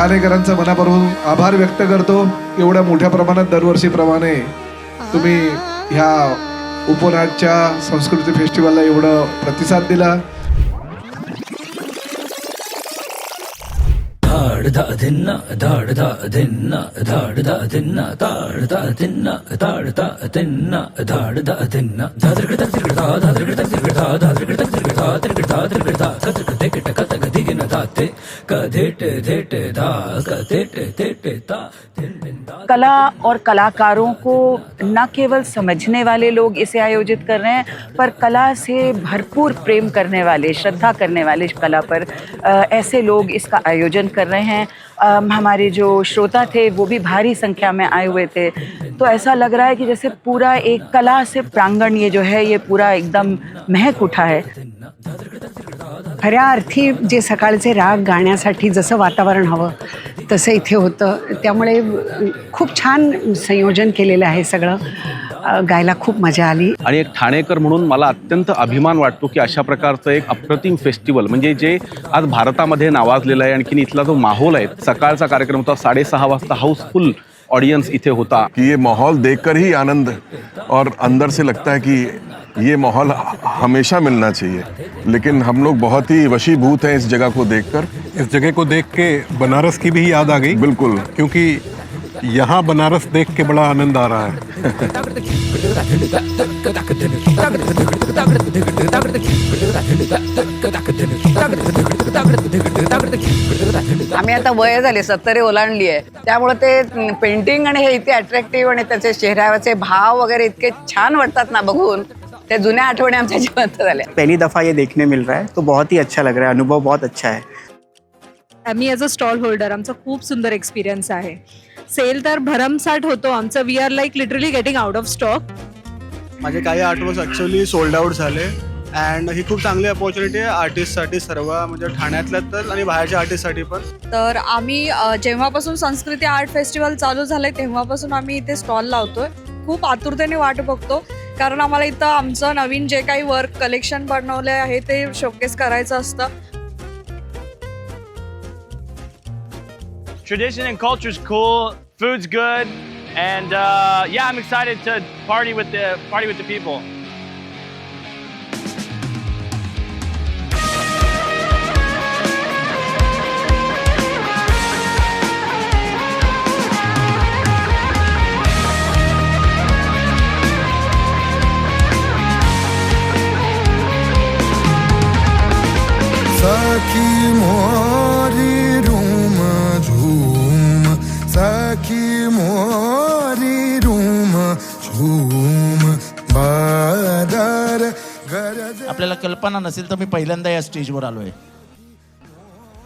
ठाणेकरांचा मनापासून आभार व्यक्त करतो. एवढ्या मोठ्या प्रमाणात दरवर्षीप्रमाणे तुम्ही ह्या उपनाटच्या संस्कृती फेस्टिवलला एवढं प्रतिसाद दिला. धाड धा धिन्न धाड धा धिन्न धाड धा धिन्न धाड धा धिन्न धाड धा धिन्न धाड धा धिन्न धादरगड तिरगडा धादरगड तिरगडा धादरगड तिरगडा तिरगडा तिरगडा धादरगड टेकट तक गदिगिन धाते कधेट धेट धा कधेट धेट ता कला और कलाकारों को न केवल समझने वाले लोग इसे आयोजित कर रहे हैं पर कला से भरपूर प्रेम करने वाले श्रद्धा करने वाले कला पर ऐसे लोग इसका आयोजन कर रहे हैं। हमारे जो श्रोता थे, वो भी भारी संख्या में आए हुए थे। तो ऐसा लग रहा है कि जैसे पूरा एक कला से प्रांगण ये जो है, ये पूरा एकदम महक उठा है। खऱ्या अर्थी, जे सकाळचे राग गाण्यासाठी जसं वातावरण हवं तसं इथे होतं. त्यामुळे खूप छान संयोजन केलेलं आहे सगळं. गायला खूप मजा आली. आणि एक ठाणेकर म्हणून मला अत्यंत अभिमान वाटतो की अशा प्रकारचं एक अप्रतिम फेस्टिवल म्हणजे जे आज भारतामध्ये नावाजलेलं आहे आणखीन इथला जो माहोल आहे सकाळचा कार्यक्रम होता साडेसहा वाजता हाऊसफुल ऑडियन्स इथे होता. कि ये माहौल देखकर ही आनंद और अंदर से लगता है कि ये माहौल हमेशा मिलना चाहिए। लेकिन हम लोग बहुत ही वशीभूत हैं इस जगह को देखकर। इस जगह को देख के बनारस की भी याद आ गई। बिल्कुल। क्योंकि यहाँ बनारस देख के बड़ा आनंद आ रहा है। आम्ही आता वय झाले सत्तरी ओलांडली आहे. त्यामुळे ते पेंटिंग आणि हे इतके अट्रॅक्टिव्ह आणि त्याचे चेहऱ्यावरचे भाव वगैरे इतके छान वाटतात ना बघून. त्या जुन्या आठवणी आमच्या जिवंत झाल्या. पहली दफ़ा ये देखने मिल रहा है तो बहुत ही अच्छा लग रहा है अनुभव बहुत अच्छा है। आम्ही ॲज अ स्टॉल होल्डर आमचा खूप सुंदर एक्सपिरियन्स आहे. सेल तर भरमसाठ होतो आमचं. We are like literally getting out of stock माझे काही आर्टवर्क्स ॲक्च्युली सोल्ड आउट झाले. अँड ही खूप चांगली अपॉर्च्युनिटी आहे आर्टिस्टसाठी सर्व म्हणजे ठाण्यातल्या तर आणि बाहेरच्या आर्टिस्टसाठी पण. तर आम्ही अ, जेव्हापासून संस्कृती आर्ट फेस्टिवल चालू झालंय तेव्हापासून आम्ही इथे स्टॉल लावतोय. खूप आतुरतेने वाट बघतो. कारण आम्हाला इथं आमचं नवीन जे काही वर्क कलेक्शन बनवले आहे ते शोकेस करायचं असतं tradition and culture's cool, food's good, and uh, yeah, I'm excited to party with the party with the people. मोरी रूम झूम सखी मोरी रूम झूम बादर गरज आपल्याला कल्पना नसेल तर मी पहिल्यांदा या स्टेजवर आलो आहे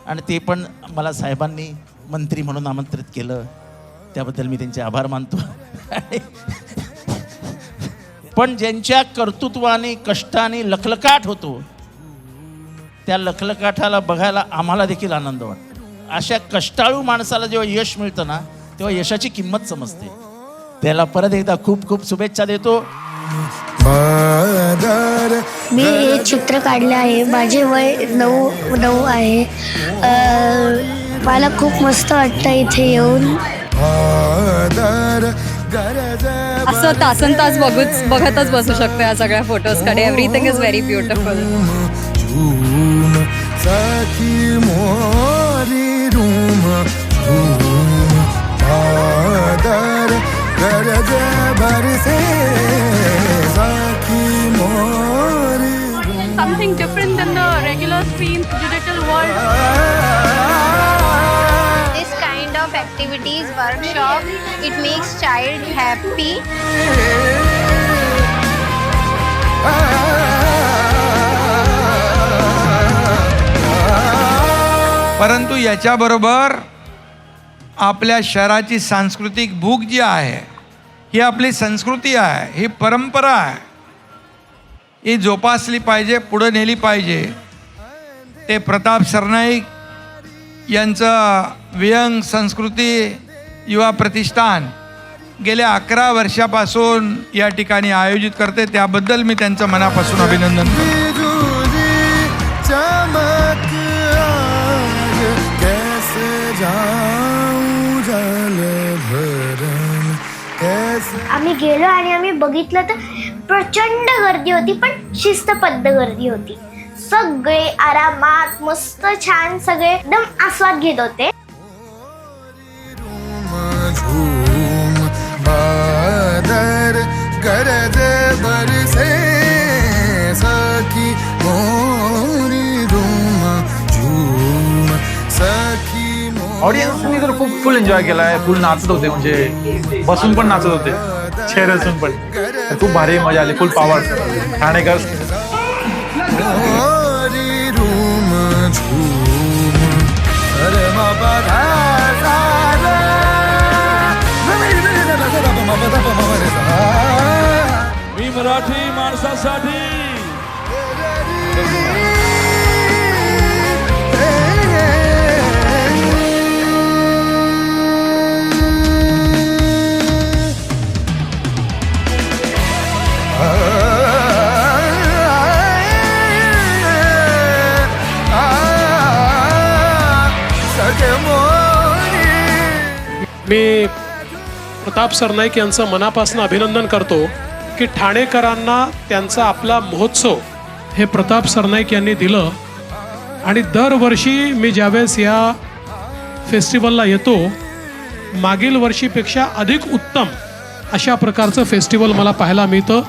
आणि ते पण मला साहेबांनी मंत्री म्हणून आमंत्रित केलं. त्याबद्दल मी त्यांचे आभार मानतो. पण ज्यांच्या कर्तृत्वाने कष्टाने लखलकाट होतो त्या लखलकाठाला बघायला आम्हाला देखील आनंद वाटतो. अशा कष्टाळू माणसाला जेव्हा यश मिळतं ना तेव्हा यशाची किंमत समजते. त्याला परत एकदा खूप खूप शुभेच्छा देतो. मी हे चित्र काढलं आहे. माझे वय नऊ नऊ आहे. मला खूप मस्त वाटतं इथे येऊन. असं तासन तास बघूच बघतच बसू शकतो या सगळ्या फोटोजकडे एव्हरीथिंग इज व्हेरी ब्युटिफुल सखी मोरी रूम झूम बादर गरज बरसे सखी मोरी something different than the regular screen digital world this kind of activities workshop it makes child happy परंतु याच्याबरोबर आपल्या शहराची सांस्कृतिक भूक जी आहे ही आपली संस्कृती आहे ही परंपरा आहे ही जोपासली पाहिजे पुढं नेली पाहिजे. ते प्रताप सरनाईक यांचं व्यंग संस्कृती युवा प्रतिष्ठान गेल्या अकरा वर्षापासून या ठिकाणी आयोजित करते त्याबद्दल मी त्यांचं मनापासून अभिनंदन करतो. आम्ही गेलो आणि आम्ही बघितलं तर प्रचंड गर्दी होती पण शिस्तबद्ध गर्दी होती. सगळे आरामात मस्त छान सगळे एकदम आस्वाद घेत होते. ऑडियन्सनी तर खूप फुल एन्जॉय केलाय फुल नाचत होते म्हणजे बसून पण नाचत होते. चेअर असून पण खूप भारी मजा आली फुल पॉवर ठाणेकर मी मराठी माणसासाठी मी प्रताप सरनाईक यांचं मनापासून अभिनंदन करतो की ठाणेकरांना त्यांचा आपला महोत्सव हे प्रताप सरनाईक यांनी दिलं. आणि दरवर्षी मी ज्यावेळेस या फेस्टिवलला येतो मागील वर्षीपेक्षा अधिक उत्तम अशा प्रकारचं फेस्टिवल मला पाहायला मिळतं.